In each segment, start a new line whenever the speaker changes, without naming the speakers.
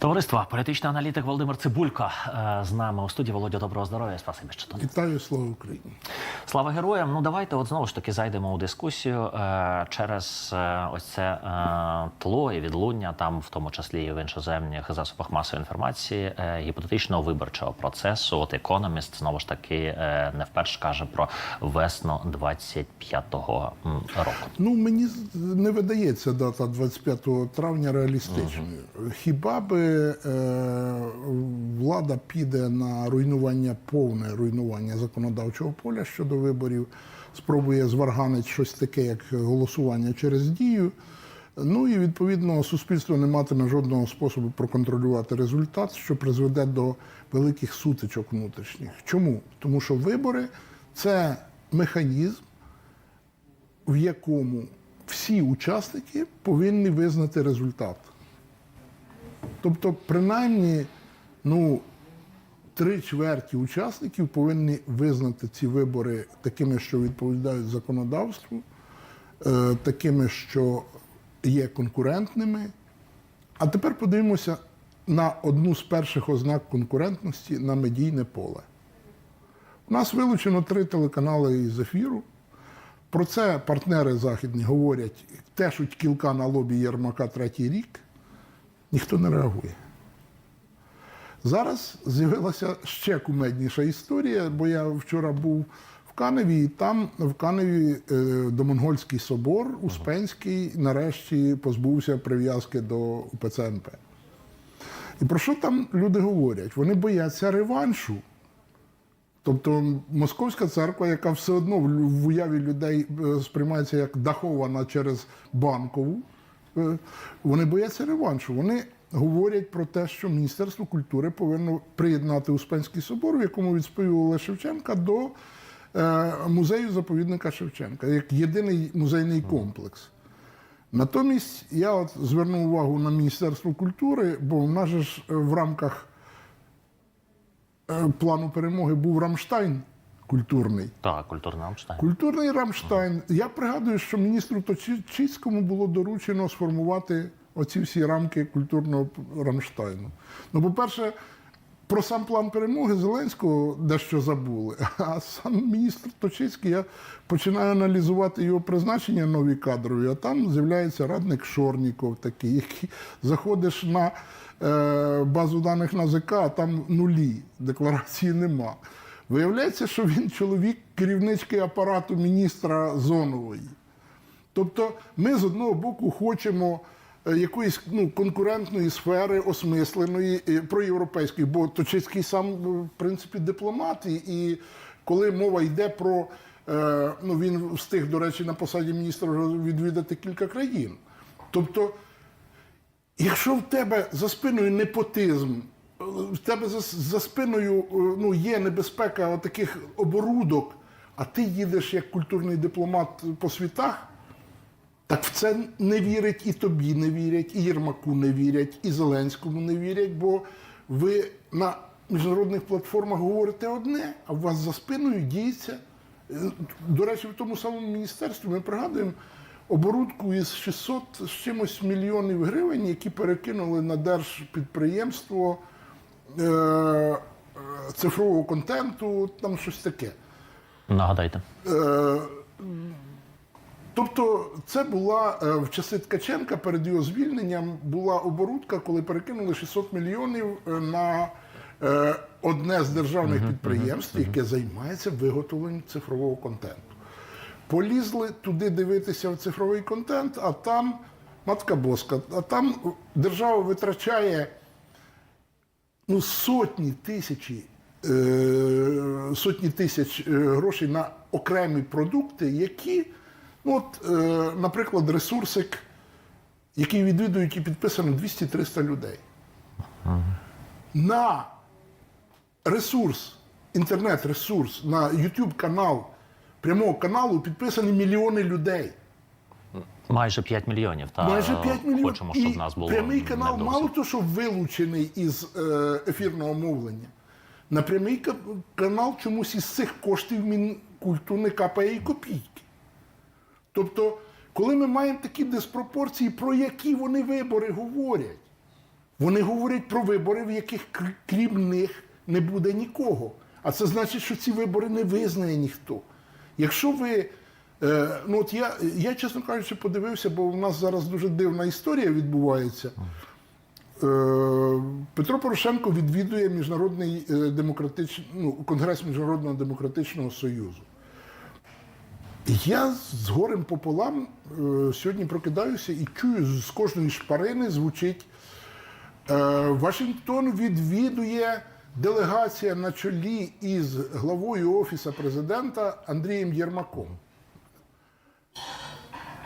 Товариство, політичний аналітик Володимир Цибулько е, з нами у студії. Володя, доброго здоров'я. Спасибі, що тут.
Вітаю, слава Україні.
Слава героям. Ну давайте от знову ж таки зайдемо у дискусію е, через е, ось це тло і відлуння, там в тому числі і в іншоземних засобах масової інформації, гіпотетичного виборчого процесу. От економіст знову ж таки не вперше каже про весну 25-го року.
Ну мені не видається дата 25 травня реалістичною. Хіба би е, влада піде на руйнування, повне руйнування законодавчого поля щодо виборів, спробує зварганити щось таке, як голосування через дію. Ну і відповідно суспільство не матиме жодного способу проконтролювати результат, що призведе до великих сутичок внутрішніх. Чому? Тому що вибори це механізм, в якому всі учасники повинні визнати результат. Тобто, принаймні, ну, три чверті учасників повинні визнати ці вибори такими, що відповідають законодавству, е, такими, що є конкурентними. А тепер подивимося на одну з перших ознак конкурентності на медійне поле. У нас вилучено три телеканали із ефіру. Про це партнери західні говорять, тешуть кілка на лобі Єрмака третій рік, ніхто не реагує. Зараз з'явилася ще кумедніша історія, бо я вчора був в Каневі, і там в Каневі е, домонгольський собор Успенський нарешті позбувся прив'язки до УПЦ МП. І про що там люди говорять? Вони бояться реваншу. Тобто Московська церква, яка все одно в уяві людей е, сприймається як дахована через банкову, вони бояться реваншу. Вони говорять про те, що Міністерство культури повинно приєднати Успенський собор, в якому відспівували Шевченка, до е, музею заповідника Шевченка, як єдиний музейний комплекс. Натомість я от звернув увагу на Міністерство культури, бо в нас ж е, в рамках е, плану перемоги був Рамштайн культурний.
Так, культурний Амштайн.
Культурний Рамштайн. Я пригадую, що міністру Точицькому було доручено сформувати оці всі рамки культурного Рамштайну. Ну, по-перше, про сам план перемоги Зеленського дещо забули. А сам міністр Точицький, я починаю аналізувати його призначення нові кадрові, а там з'являється радник Шорніков такий, який заходиш на е, базу даних НАЗК, а там нулі, декларації нема. Виявляється, що він чоловік керівнички апарату міністра Зонової. Тобто ми з одного боку хочемо е, якоїсь ну, конкурентної сфери осмисленої, е, проєвропейської, бо Точицький сам, е, в принципі, дипломат, і, коли мова йде про. Ну, він встиг, до речі, на посаді міністра відвідати кілька країн. Тобто, якщо в тебе за спиною непотизм, в тебе за, за спиною е, ну, є небезпека таких оборудок, а ти їдеш як культурний дипломат по світах, так в це не вірять і тобі не вірять, і Єрмаку не вірять, і Зеленському не вірять, бо ви на міжнародних платформах говорите одне, а у вас за спиною діється. Е, До речі, в тому самому міністерстві ми пригадуємо оборудку із 600 з чимось мільйонів гривень, які перекинули на держпідприємство е, цифрового контенту, там щось таке.
Нагадайте.
Е, Тобто, це була е, в часи Ткаченка перед його звільненням була оборудка, коли перекинули 600 мільйонів на одне з державних підприємств, яке займається виготовленням цифрового контенту. Полізли туди дивитися в цифровий контент, а там матка боска, а там держава витрачає ну, сотні тисячі, е, сотні тисяч е, грошей на окремі продукти, які, ну от, е, наприклад, ресурсик, який відвідують і підписано 200-300 людей. На ресурс, інтернет-ресурс, на YouTube канал прямого каналу підписані мільйони людей.
Майже 5 мільйонів. Та
Майже 5 мільйонів.
хочемо, щоб
І
нас було
прямий канал
досить.
мало того, що вилучений із е, ефірного мовлення. На прямий канал чомусь із цих коштів Мінкульту не капає і копійки. Тобто, коли ми маємо такі диспропорції, про які вони вибори говорять, Вони говорять про вибори, в яких крім них не буде нікого. А це значить, що ці вибори не визнає ніхто. Якщо ви. Е, ну от я, я, чесно кажучи, подивився, бо у нас зараз дуже дивна історія відбувається. Е, Петро Порошенко відвідує міжнародний е, демократичний ну, конгрес Міжнародного демократичного союзу. Я з горем пополам сьогодні прокидаюся і чую з кожної шпарини звучить. Вашингтон відвідує делегація на чолі із главою Офісу президента Андрієм Єрмаком.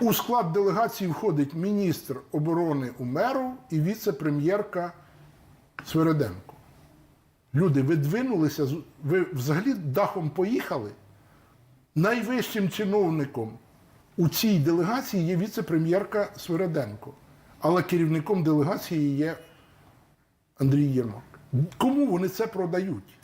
У склад делегації входить міністр оборони Умеров і віце-прем'єрка Свереденко. Люди, ви двинулися, ви взагалі дахом поїхали. Найвищим чиновником у цій делегації є віце-прем'єрка Свереденко, але керівником делегації є Андрій Єрмак. Кому вони це продають?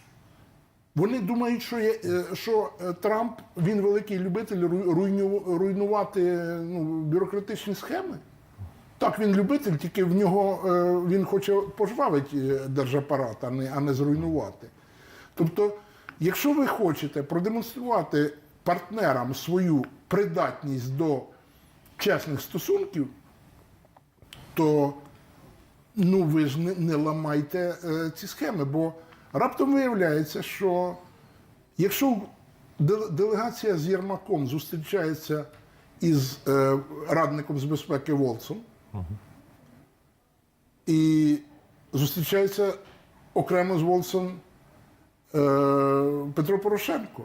Вони думають, що, є, е, що е, Трамп він великий любитель руй- руйнувати ну, бюрократичні схеми. Так, він любитель, тільки в нього е, він хоче пожвавити держапарат, а не, а не зруйнувати. Тобто, якщо ви хочете продемонструвати партнерам свою придатність до чесних стосунків, то ну ви ж не, не ламайте ці схеми, бо раптом виявляється, що якщо делегація з Єрмаком зустрічається із е, радником з безпеки Волцом, і зустрічається окремо з Волцом е, Петро Порошенко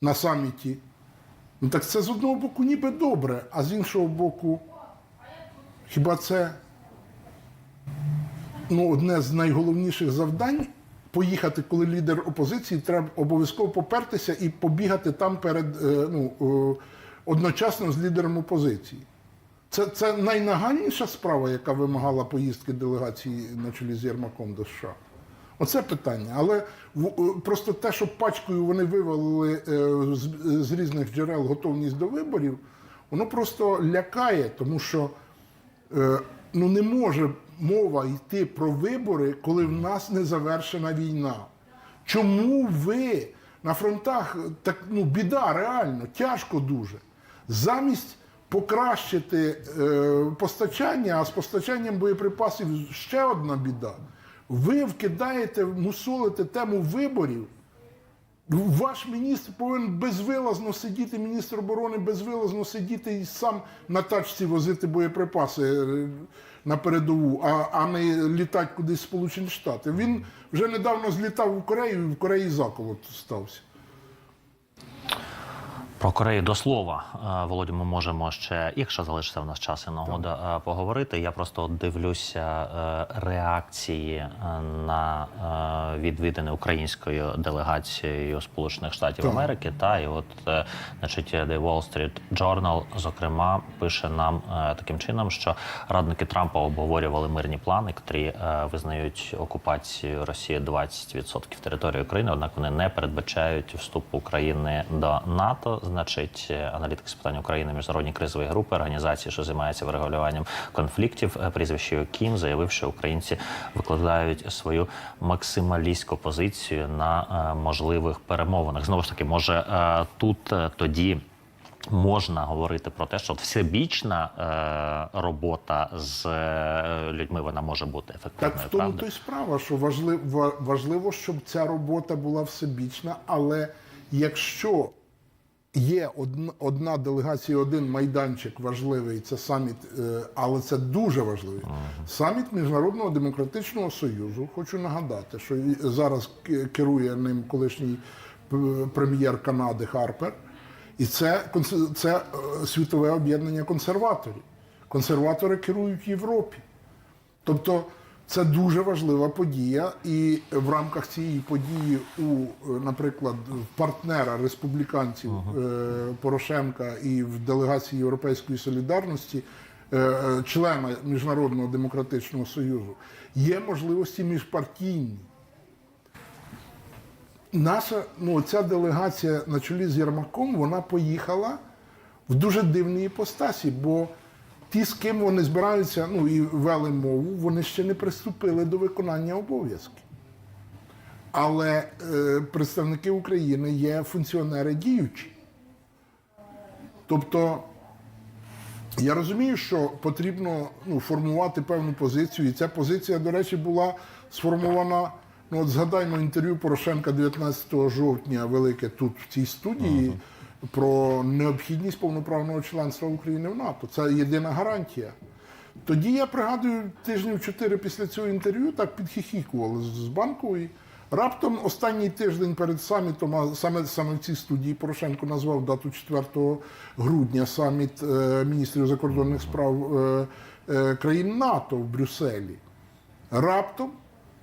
на саміті, ну так це з одного боку ніби добре, а з іншого боку, хіба це ну, одне з найголовніших завдань поїхати, коли лідер опозиції, треба обов'язково попертися і побігати там перед е, ну, е, одночасно з лідером опозиції. Це, це найнагальніша справа, яка вимагала поїздки делегації на чолі з Єрмаком до США. Оце питання. Але е, просто те, що пачкою вони вивалили з, різних джерел готовність до виборів, воно просто лякає, тому що ну не може мова йти про вибори, коли в нас не завершена війна. Чому ви на фронтах так ну біда реально, тяжко дуже. Замість покращити е, постачання, а з постачанням боєприпасів ще одна біда. Ви вкидаєте, мусолите тему виборів. Ваш міністр повинен безвилазно сидіти, міністр оборони безвилазно сидіти і сам на тачці возити боєприпаси е, на передову, а, а не літати кудись в Сполучені Штати. Він вже недавно злітав у Корею і в Кореї заколот стався.
Про Корею до слова, Е, Володю, ми можемо ще, якщо залишиться в нас час і нагода, е, поговорити. Я просто дивлюся е, реакції на відвідини українською делегацією Сполучених Штатів
Так.
Америки. Та і от, значить, The Wall Street Journal, зокрема, пише нам таким чином, що радники Трампа обговорювали мирні плани, е, визнають окупацію Росії 20% території України. Однак вони не передбачають вступу України до НАТО. Значить, е, аналітик з питань України міжнародні кризові групи організації, що займається врегулюванням конфліктів, е, прізвище Кім заявив, що українці викладають свою максималістську позицію на е, можливих перемовинах. Знову ж таки, може тут тоді. Можна говорити про те, що всебічна е, робота з е, людьми вона може бути
Так
ефективною.
в тому то й справа, що важливо, важливо, щоб ця робота була всебічна, але якщо є одна, делегація, один майданчик важливий, це саміт, е, але це дуже важливий. Саміт Міжнародного демократичного союзу. Хочу нагадати, що зараз керує ним колишній прем'єр Канади Харпер. І це, це е, світове об'єднання консерваторів. Консерватори керують Європі. Тобто це дуже важлива подія, і в рамках цієї події у, е, наприклад, партнера республіканців е, Порошенка і в делегації Європейської солідарності, е, члена Міжнародного демократичного союзу, є можливості міжпартійні. Наша ну, ця делегація на чолі з Єрмаком, вона поїхала в дуже дивній іпостасі, бо ті, з ким вони збираються, ну і вели мову, вони ще не приступили до виконання обов'язків. Але е, представники України є функціонери діючі. Тобто, я розумію, що потрібно ну, формувати певну позицію, і ця позиція, до речі, була сформована. Ну, от згадаймо інтерв'ю Порошенка 19 жовтня, велике тут в цій студії, про необхідність повноправного членства України в НАТО. Це єдина гарантія. Тоді я пригадую, тижнів чотири після цього інтерв'ю так підхихікували з- банкової. Раптом останній тиждень перед самітом, а саме, саме в цій студії Порошенко назвав дату 4 грудня саміт е, міністрів закордонних справ е, е, країн НАТО в Брюсселі. Раптом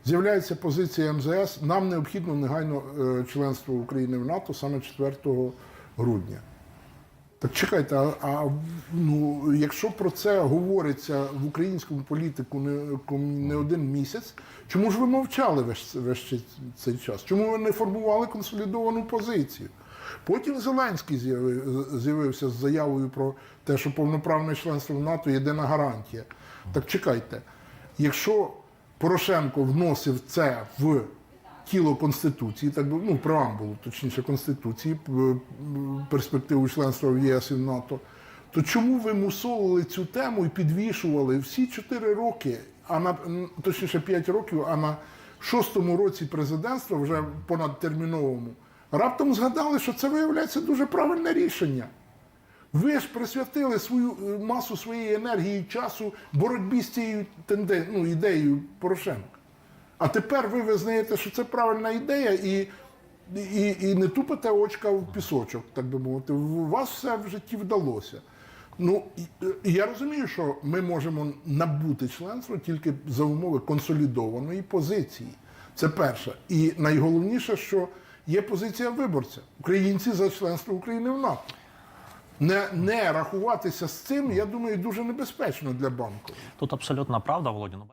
з'являється позиція МЗС. Нам необхідно негайно е, членство України в НАТО саме 4 грудня. Так чекайте, а, а ну, якщо про це говориться в українському політику не, не один місяць, чому ж ви мовчали весь, весь цей- час? Чому ви не формували консолідовану позицію? Потім Зеленський з'яви- з'явився з заявою про те, що повноправне членство в НАТО єдина гарантія. Так чекайте, якщо Порошенко вносив це в тіло Конституції, так би ну, преамбулу, точніше Конституції, перспективу членства в ЄС і в НАТО, то чому ви мусолили цю тему і підвішували всі 4 роки, а на точніше 5 років, а на шостому році президентства, вже понадтерміновому, раптом згадали, що це виявляється дуже правильне рішення. Ви ж присвятили свою е, масу своєї енергії і часу боротьбі з цією тенден... ну, ідеєю Порошенка. А тепер ви визнаєте, що це правильна ідея, і, і, і не тупите очка в пісочок, так би мовити. У вас все в житті вдалося. Ну, я розумію, що ми можемо набути членство тільки за умови консолідованої позиції. Це перше. І найголовніше, що є позиція виборця. Українці за членство України в НАТО. Не, не рахуватися з цим, я думаю, дуже небезпечно для банку.
Тут абсолютна правда, Володя. Ну,